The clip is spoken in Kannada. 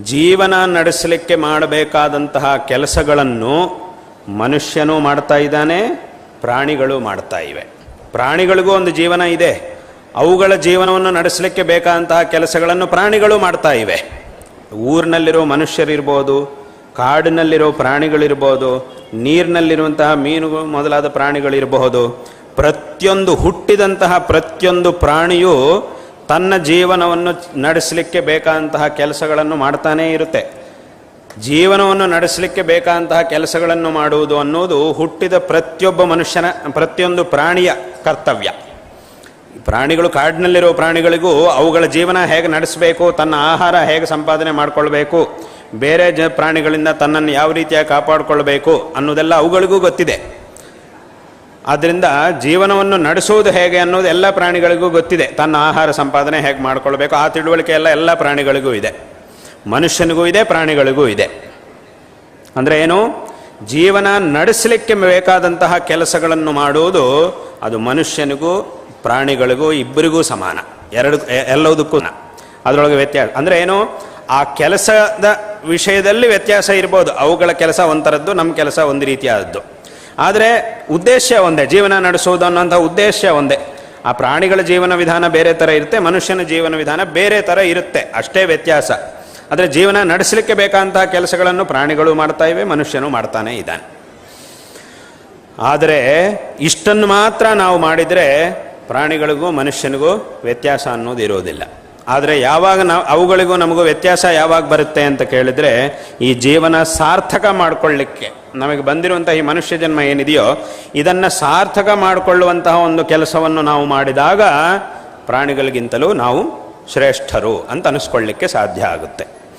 ಜೀವನ ನಡೆಸಲಿಕ್ಕೆ ಮಾಡಬೇಕಾದಂತಹ ಕೆಲಸಗಳನ್ನು ಮನುಷ್ಯನೂ ಮಾಡ್ತಾ ಇದ್ದಾನೆ, ಪ್ರಾಣಿಗಳು ಮಾಡ್ತಾ ಇವೆ. ಪ್ರಾಣಿಗಳಿಗೂ ಒಂದು ಜೀವನ ಇದೆ. ಅವುಗಳ ಜೀವನವನ್ನು ನಡೆಸಲಿಕ್ಕೆ ಬೇಕಾದಂತಹ ಕೆಲಸಗಳನ್ನು ಪ್ರಾಣಿಗಳು ಮಾಡ್ತಾ ಇವೆ. ಊರಿನಲ್ಲಿರೋ ಮನುಷ್ಯರಿರ್ಬೋದು, ಕಾಡಿನಲ್ಲಿರೋ ಪ್ರಾಣಿಗಳಿರ್ಬೋದು, ನೀರಿನಲ್ಲಿರುವಂತಹ ಮೀನುಗಳು ಮೊದಲಾದ ಪ್ರಾಣಿಗಳಿರಬಹುದು, ಪ್ರತಿಯೊಂದು ಹುಟ್ಟಿದಂತಹ ಪ್ರತಿಯೊಂದು ಪ್ರಾಣಿಯು ತನ್ನ ಜೀವನವನ್ನು ನಡೆಸಲಿಕ್ಕೆ ಬೇಕಾದಂತಹ ಕೆಲಸಗಳನ್ನು ಮಾಡ್ತಾನೇ ಇರುತ್ತೆ. ಜೀವನವನ್ನು ನಡೆಸಲಿಕ್ಕೆ ಬೇಕಾದಂತಹ ಕೆಲಸಗಳನ್ನು ಮಾಡುವುದು ಅನ್ನೋದು ಹುಟ್ಟಿದ ಪ್ರತಿಯೊಬ್ಬ ಮನುಷ್ಯನ, ಪ್ರತಿಯೊಂದು ಪ್ರಾಣಿಯ ಕರ್ತವ್ಯ. ಪ್ರಾಣಿಗಳು ಕಾಡಿನಲ್ಲಿರೋ ಪ್ರಾಣಿಗಳಿಗೂ ಅವುಗಳ ಜೀವನ ಹೇಗೆ ನಡೆಸಬೇಕು, ತನ್ನ ಆಹಾರ ಹೇಗೆ ಸಂಪಾದನೆ ಮಾಡಿಕೊಳ್ಬೇಕು, ಬೇರೆ ಜ ಪ್ರಾಣಿಗಳಿಂದ ತನ್ನನ್ನು ಯಾವ ರೀತಿಯಾಗಿ ಕಾಪಾಡಿಕೊಳ್ಬೇಕು ಅನ್ನೋದೆಲ್ಲ ಅವುಗಳಿಗೂ ಗೊತ್ತಿದೆ. ಆದ್ದರಿಂದ ಜೀವನವನ್ನು ನಡೆಸುವುದು ಹೇಗೆ ಅನ್ನೋದು ಎಲ್ಲ ಪ್ರಾಣಿಗಳಿಗೂ ಗೊತ್ತಿದೆ. ತನ್ನ ಆಹಾರ ಸಂಪಾದನೆ ಹೇಗೆ ಮಾಡಿಕೊಳ್ಬೇಕು, ಆ ತಿಳುವಳಿಕೆ ಎಲ್ಲ ಎಲ್ಲ ಪ್ರಾಣಿಗಳಿಗೂ ಇದೆ. ಮನುಷ್ಯನಿಗೂ ಇದೆ, ಪ್ರಾಣಿಗಳಿಗೂ ಇದೆ. ಅಂದರೆ ಏನು? ಜೀವನ ನಡೆಸಲಿಕ್ಕೆ ಬೇಕಾದಂತಹ ಕೆಲಸಗಳನ್ನು ಮಾಡುವುದು ಅದು ಮನುಷ್ಯನಿಗೂ, ಪ್ರಾಣಿಗಳಿಗೂ, ಇಬ್ಬರಿಗೂ ಸಮಾನ. ಎರಡು ಎಲ್ಲದಕ್ಕೂ ಅದರೊಳಗೆ ವ್ಯತ್ಯಾಸ. ಅಂದರೆ ಏನು? ಆ ಕೆಲಸದ ವಿಷಯದಲ್ಲಿ ವ್ಯತ್ಯಾಸ ಇರ್ಬೋದು. ಅವುಗಳ ಕೆಲಸ ಒಂಥರದ್ದು ನಮ್ಮ ಕೆಲಸ ಒಂದು ರೀತಿಯಾದದ್ದು ಆದರೆ ಉದ್ದೇಶ ಒಂದೇ, ಜೀವನ ನಡೆಸೋದು ಅನ್ನೋಂಥ ಉದ್ದೇಶ ಒಂದೇ. ಆ ಪ್ರಾಣಿಗಳ ಜೀವನ ವಿಧಾನ ಬೇರೆ ಥರ ಇರುತ್ತೆ, ಮನುಷ್ಯನ ಜೀವನ ವಿಧಾನ ಬೇರೆ ಥರ ಇರುತ್ತೆ, ಅಷ್ಟೇ ವ್ಯತ್ಯಾಸ. ಆದರೆ ಜೀವನ ನಡೆಸಲಿಕ್ಕೆ ಬೇಕಾದಂತಹ ಕೆಲಸಗಳನ್ನು ಪ್ರಾಣಿಗಳು ಮಾಡ್ತಾ ಇವೆ, ಮನುಷ್ಯನು ಮಾಡ್ತಾನೆ ಇದ್ದಾನೆ. ಆದರೆ ಇಷ್ಟನ್ನು ಮಾತ್ರ ನಾವು ಮಾಡಿದರೆ ಪ್ರಾಣಿಗಳಿಗೂ ಮನುಷ್ಯನಿಗೂ ವ್ಯತ್ಯಾಸ ಅನ್ನೋದು ಇರೋದಿಲ್ಲ. ಆದರೆ ಯಾವಾಗ ನಾವು ಅವುಗಳಿಗೂ ನಮಗೂ ವ್ಯತ್ಯಾಸ ಯಾವಾಗ ಬರುತ್ತೆ ಅಂತ ಕೇಳಿದರೆ ಈ ಜೀವನ ಸಾರ್ಥಕ ಮಾಡಿಕೊಳ್ಳಿಕ್ಕೆ. ನಮಗೆ ಬಂದಿರುವಂತಹ ಈ ಮನುಷ್ಯ ಜನ್ಮ ಏನಿದೆಯೋ, ಇದನ್ನು ಸಾರ್ಥಕ ಮಾಡಿಕೊಳ್ಳುವಂತಹ ಒಂದು ಕೆಲಸವನ್ನು ನಾವು ಮಾಡಿದಾಗ ಪ್ರಾಣಿಗಳಿಗಿಂತಲೂ ನಾವು ಶ್ರೇಷ್ಠರು ಅಂತ ಅನಿಸ್ಕೊಳ್ಳಿಕ್ಕೆ ಸಾಧ್ಯ ಆಗುತ್ತೆ.